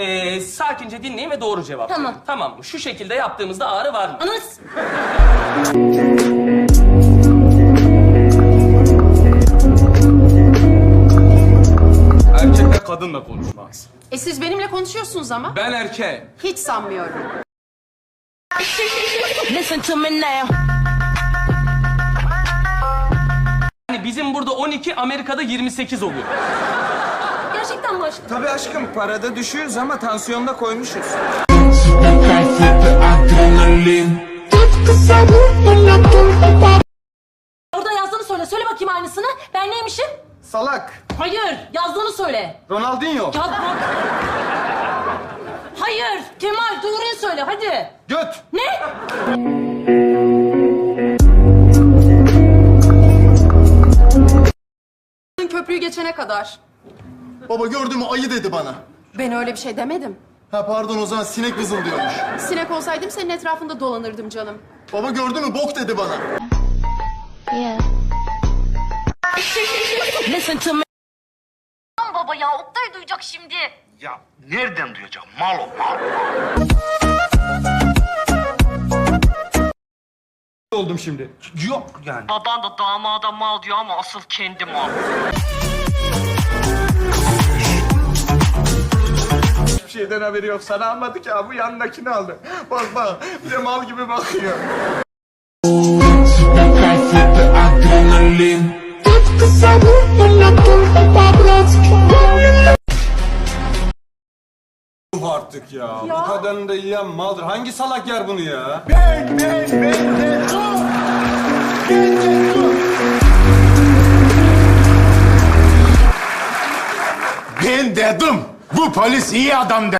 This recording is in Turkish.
Ee, sakince dinleyin ve doğru cevap Tamam. verin. Tamam mı? Şu şekilde yaptığımızda ağrı var mı? Anız. Erkekler kadınla konuşmaz. E siz benimle konuşuyorsunuz ama. Ben erkeğim. Hiç sanmıyorum. Listen to me now. Yani bizim burada 12, Amerika'da 28 oluyor. Mi aşkım? Tabii aşkım parada düşüyoruz ama tansiyonda koymuşuz. Orada yazdığını söyle. Söyle bakayım aynısını. Ben neymişim? Salak. Hayır. Yazdığını söyle. Ronaldinho. Ya bak. Hayır. Kemal doğruyu söyle hadi. Göt. Ne? Köprüyü geçene kadar. Baba gördün mü ayı dedi bana. Ben öyle bir şey demedim. Ha pardon o zaman sinek vızıldıyormuş. Sinek olsaydım senin etrafında dolanırdım canım. Baba gördün mü bok dedi bana. Listen to me. baba ya Oktay duyacak şimdi. Ya nereden duyacak? Mal o mal. Oldum şimdi. Yok yani. Baban da damada mal diyor ama asıl kendi mal. Şeyden haberi yok. Sana almadı ki abi. Bu yanındakini aldı. Bak bak. Bir de mal gibi bakıyor. Artık ya. Bu kadarını da yiyen maldır. Hangi salak yer bunu ya? Ben, ben, ben de dur. Ben de dur. Ben dedim. Bu polis iyi adam de.